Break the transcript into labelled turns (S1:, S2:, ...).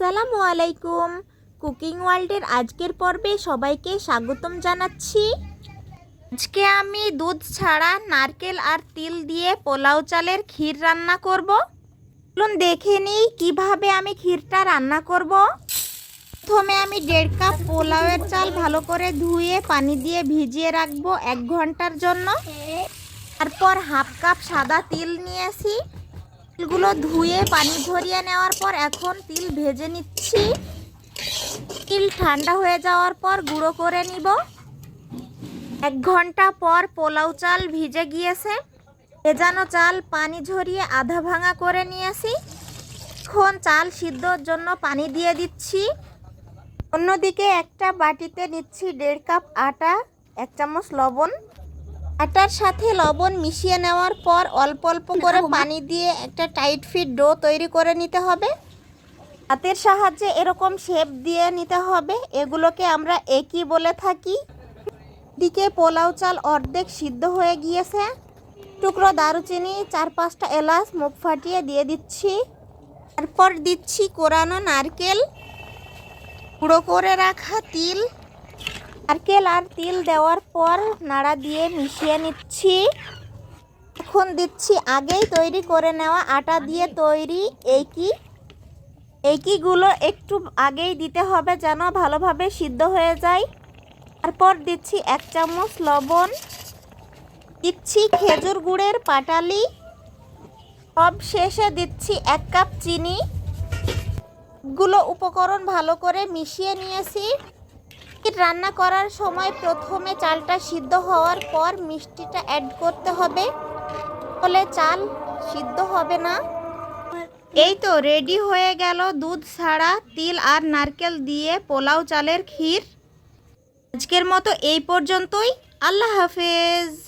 S1: আসসালামু আলাইকুম কুকিং ওয়ার্ল্ডের আজকের পর্বে সবাইকে স্বাগতম জানাচ্ছি। আজকে আমি দুধ ছাড়া নারকেল আর তিল দিয়ে পোলাও চালের ক্ষীর রান্না করব। চলুন দেখে নিই কীভাবে আমি ক্ষীরটা রান্না করব। প্রথমে আমি দেড় কাপ পোলাওয়ের চাল ভালো করে ধুয়ে পানি দিয়ে ভিজিয়ে রাখব এক ঘণ্টার জন্য। তারপর হাফ কাপ সাদা তিল নিয়েছি। তিলগুলো ধুয়ে পানি ঝরিয়ে নেওয়ার পর এখন তিল ভেজে নিচ্ছি। তিল ঠান্ডা হয়ে যাওয়ার পর গুঁড়ো করে নিব। এক ঘণ্টা পর পোলাও চাল ভিজে গিয়েছে। ভেজানো চাল পানি ঝরিয়ে আধা ভাঙা করে নিয়েছি। এখন চাল সিদ্ধর জন্য পানি দিয়ে দিচ্ছি। অন্যদিকে একটা বাটিতে নিচ্ছি দেড় কাপ আটা, এক চামচ লবণ। আটার সাথে লবণ মিশিয়ে নেওয়ার পর অল্প অল্প করে পানি দিয়ে একটা টাইট ফিট ডো তৈরি করে নিতে হবে। হাতের সাহায্যে এরকম শেপ দিয়ে নিতে হবে। এগুলোকে আমরা একই বলে থাকি। দিকে পোলাও চাল অর্ধেক সিদ্ধ হয়ে গিয়েছে। টুকরো দারুচিনি চার পাঁচটা এলাচ মুখ ফাটিয়ে দিয়ে দিচ্ছি। তারপর দিচ্ছি কোরানো নারকেল। গুঁড়ো করে রাখা তিল। নারকেল আর তিল দেওয়ার পর নাড়া দিয়ে মিশিয়ে নিচ্ছি। এখন দিচ্ছি আগেই তৈরি করে নেওয়া আটা দিয়ে তৈরি এইকি এইকিগুলো একটু আগেই দিতে হবে যেন ভালোভাবে সিদ্ধ হয়ে যায়। তারপর দিচ্ছি এক চামচ লবণ, দিচ্ছি খেজুর গুড়ের পাটালি, সব শেষে দিচ্ছি এক কাপ চিনি। গুলো উপকরণ ভালো করে মিশিয়ে নিয়েছি। রান্না করার সময় প্রথমে চালটা সিদ্ধ হওয়ার পর মিষ্টিটা অ্যাড করতে হবে। ফলে চাল সিদ্ধ হবে না। এই তো রেডি হয়ে গেল দুধ ছাড়া, তিল আর নারকেল দিয়ে পোলাও চালের ক্ষীর। আজকের মতো এই পর্যন্তই। আল্লাহ হাফেজ।